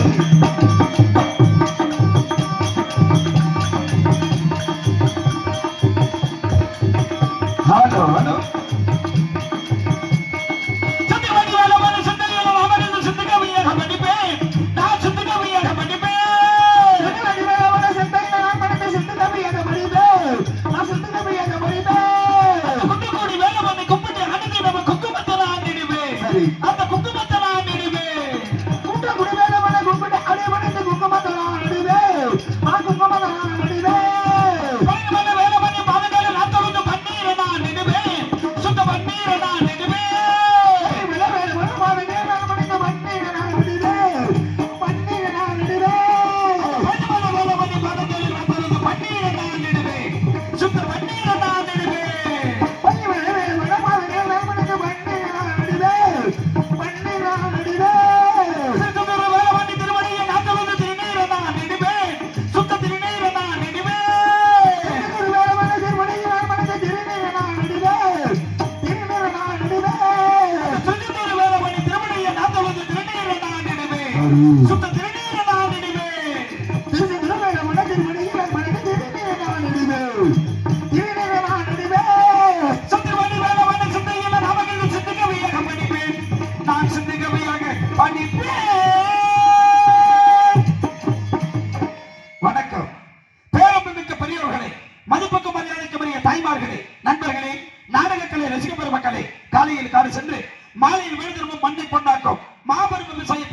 Thank you. வணக்கம். பேரன்புமிக்க பெரியவர்களே மதிப்புக்கு மரியாதைக்கு தாய்மார்களே நண்பர்களே நாடகக்கலை ரசிக பெருமக்களே காலையில் காடு சென்று மாலையில் வீடு திரும்பும் மண்ணை பொன்னாக்கும் மாபெரும் விவசாய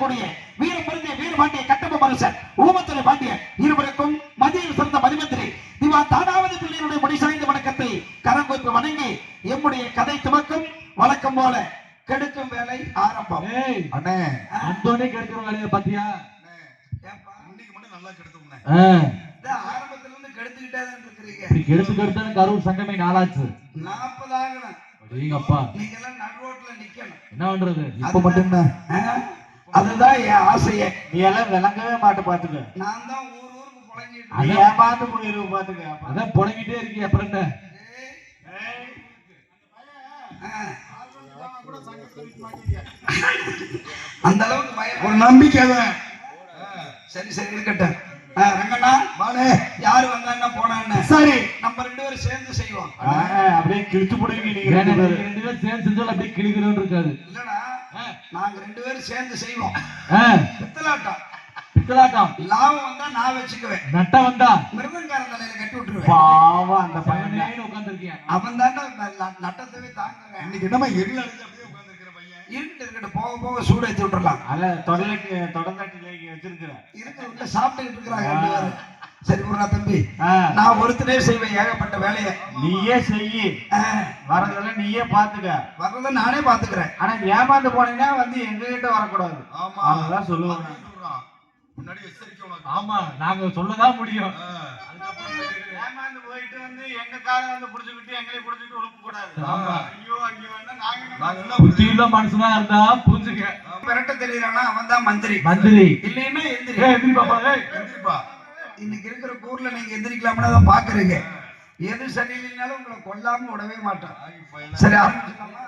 வரக்கூடிய வீரம் பொருந்திய வீரபாண்டிய கட்டப மனுஷன் ஊமத்துறை பாண்டியன் இருவருக்கும் மதியம் சிறந்த மதிமந்திரி. திவா தானாவது பிள்ளையினுடைய முடி சாய்ந்த வணக்கத்தை கரங்கோய்ப்பு வணங்கி எம்முடைய கதை துவக்கம் வழக்கம் போல கெடுக்கும் வேலை ஆரம்பம். அண்ணே. அந்தோனே கெடுக்கிற வேலையை பாத்தியா இன்னைக்கு மட்டும் நல்லா கெடுத்தோம்னே ஆரம்பத்துல இருந்து கெடுத்துக்கிட்டே தான் இருக்கிறீங்க. கெடுத்து கெடுத்து கரூர் சங்கமே நாளாச்சு. நாற்பது ஆகணும் நீங்க எல்லாம் நிக்கணும். என்ன பண்றது? இப்ப மட்டும்? அதுதான் என் ஆசையே. நீ எல்லாம் விளங்கவே மாட்ட பாத்துக்க நான் தான் ஊர் ஊருக்கு புழங்கிட்டு ஏமாந்து போயிருவ பாத்துக்க அதான் புடங்கிட்டே இருக்கீங்க அப்புறம் என்ன? அந்த அளவுக்கு பயம். ஒரு நம்பிக்கை தான் சரி சரி இருக்கட்டும். ரங்கண்ணா வாடே யாரு வந்தான்னா போனான்னு? சரி. நம்ம ரெண்டு பேரும் சேர்ந்து செய்வோம். அப்படியே கிழிச்சு போடுவீங்க நீங்க ரெண்டு பேரும். சேர்ந்து செஞ்சாலும் அப்படியே கிளிக்கிறோன்னு இருக்காது. இல்லடா. நாங்க ரெண்டு பேரும் சேர்ந்து செய்வோம். பித்தலாட்டம். பித்தலாட்டம். லாபம் வந்தா நான் வச்சுக்குவேன். நட்ட வந்தா? மிருதங்காரன் தலையில கட்டி விட்டுருவேன். பாவம் அந்த பையன். செவனேன்னு உட்கார்ந்திருக்கீங்க அவன் தானே நட்டத்தவே தாங்குறேன் இன்னைக்கு என்னமா எரியில் அடிச்சு அப்படியே உட்கார்ந்திருக்கிற பையன்? இருட்டு இருக்கட்டும் போக போக சூடு ஏத்தி விட்டுறலாம். அல்ல தொடலைக்கு தொடர்ந்தாட்டில வச்சிருக்கிற. இருக்கிற சாப்பிட்டுக்கிட்டு இருக்கிறாங்க சரி புறா தம்பி நான் ஒருத்தனே செய்வேன் ஏகப்பட்ட வேலையை. நீயே செய்யி. வரதெல்லாம் நீயே பாத்துக்க வர்றதை நானே பாத்துக்கிறேன் ஆனா ஏமாந்து போனீங்கன்னா வந்து எங்க கிட்ட வரக்கூடாது. ஆமா. அதுதான் சொல்லுவாங்க. முன்னாடி எச்சரிக்கை ஆமா நாங்க சொல்லதான் முடியும். ஏமாந்து போயிட்டு வந்து எங்க காரை வந்து புடிச்சுக்கிட்டு எங்களை புடிச்சுக்கிட்டு உழுப்பு கூடாது. ஐயோ வந்தா நாங்க என்ன நாங்க என்ன புத்தி பண்ணுறது? உள்ள மனுஷனா இருந்தா புரிஞ்சுக்க. மிரட்ட தெரியறானா? அவன் தான் மந்திரி. மந்திரி. இல்லைன்னா எந்திரி. எதிரி பாப்பா. இன்னைக்கு இருக்கிற கூர்ல நீங்க எந்திரிக்கலாம்னு தான் பாக்குறீங்க. எது சரியில்லைனாலும் உங்களை கொல்லாம விடவே மாட்டோம். சரி ஆரம்பிச்சுக்கலாமா?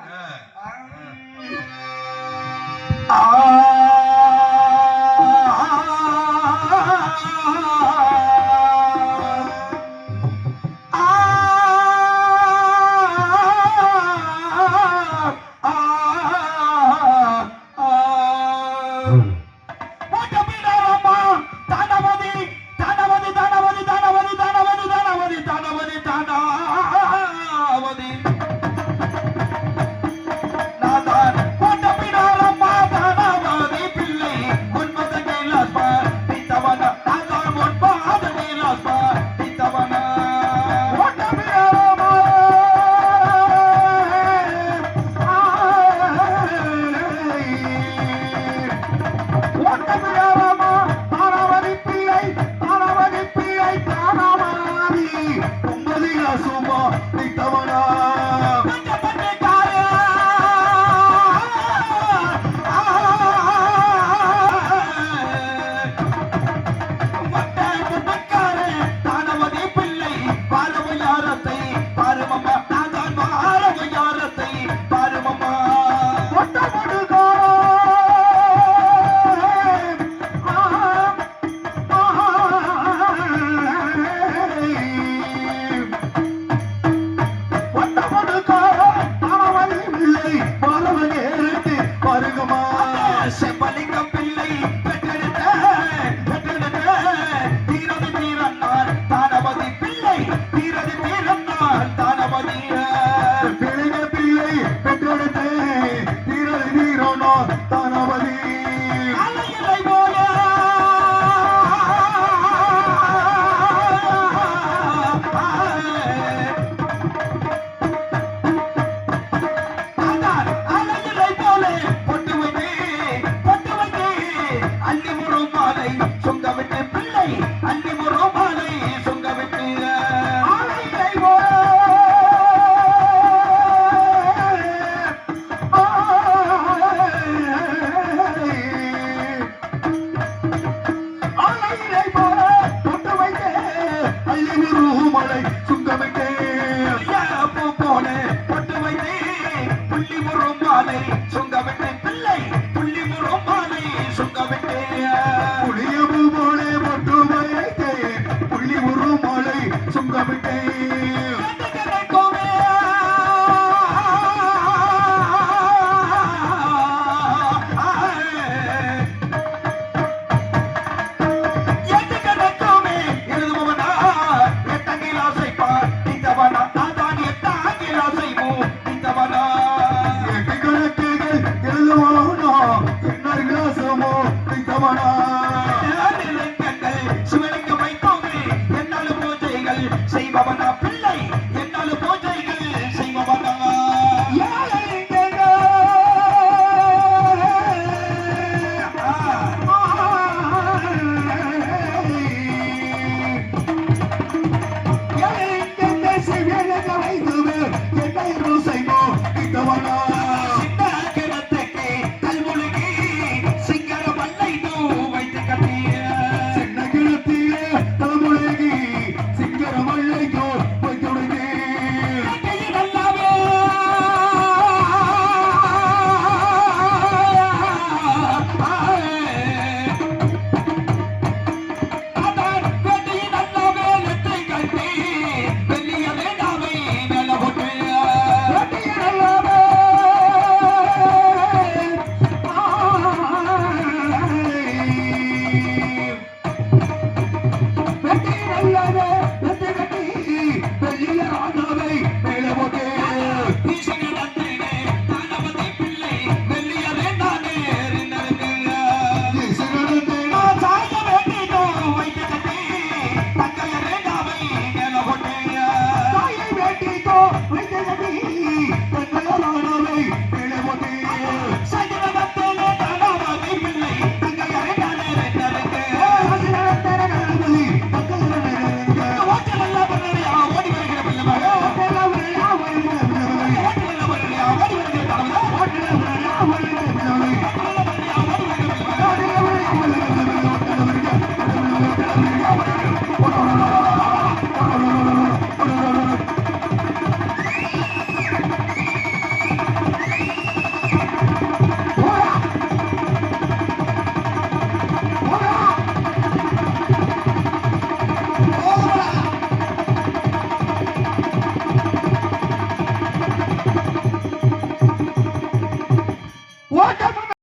ஊருமலை சுங்கமிட்டே